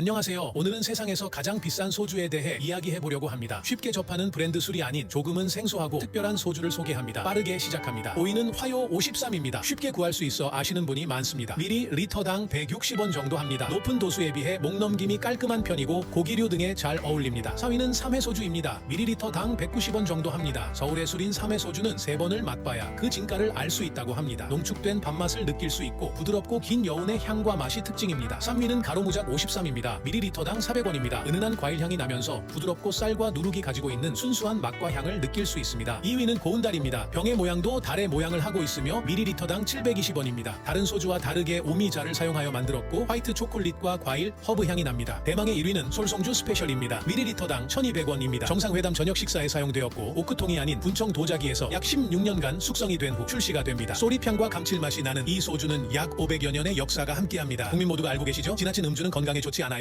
안녕하세요. 오늘은 세상에서 가장 비싼 소주에 대해 이야기해 보려고 합니다. 쉽게 접하는 브랜드 술이 아닌 조금은 생소하고 특별한 소주를 소개합니다. 빠르게 시작합니다. 5위는 화요 53입니다. 쉽게 구할 수 있어 아시는 분이 많습니다. 미리 리터당 160원 정도 합니다. 높은 도수에 비해 목 넘김이 깔끔한 편이고 고기류 등에 잘 어울립니다. 4위는 3회 소주입니다. 미리리터당 190원 정도 합니다. 서울의 술인 3회 소주는 3번을 맛봐야 그 진가를 알 수 있다고 합니다. 농축된 밥맛을 느낄 수 있고 부드럽고 긴 여운의 향과 맛이 특징입니다. 3위는 가로무작 53입니다. 미리리터당 400원입니다. 은은한 과일 향이 나면서 부드럽고 쌀과 누룩이 가지고 있는 순수한 맛과 향을 느낄 수 있습니다. 2위는 고운달입니다. 병의 모양도 달의 모양을 하고 있으며 미리리터당 720원입니다. 다른 소주와 다르게 오미자를 사용하여 만들었고 화이트 초콜릿과 과일, 허브 향이 납니다. 대망의 1위는 솔송주 스페셜입니다. 미리리터당 1200원입니다. 정상회담 저녁 식사에 사용되었고 오크통이 아닌 분청 도자기에서 약 16년간 숙성이 된 후 출시가 됩니다. 쏘리향과 감칠맛이 나는 이 소주는 약 500여 년의 역사가 함께합니다. 국민 모두가 알고 계시죠? 지나친 음주는 건강에 좋지 않아요.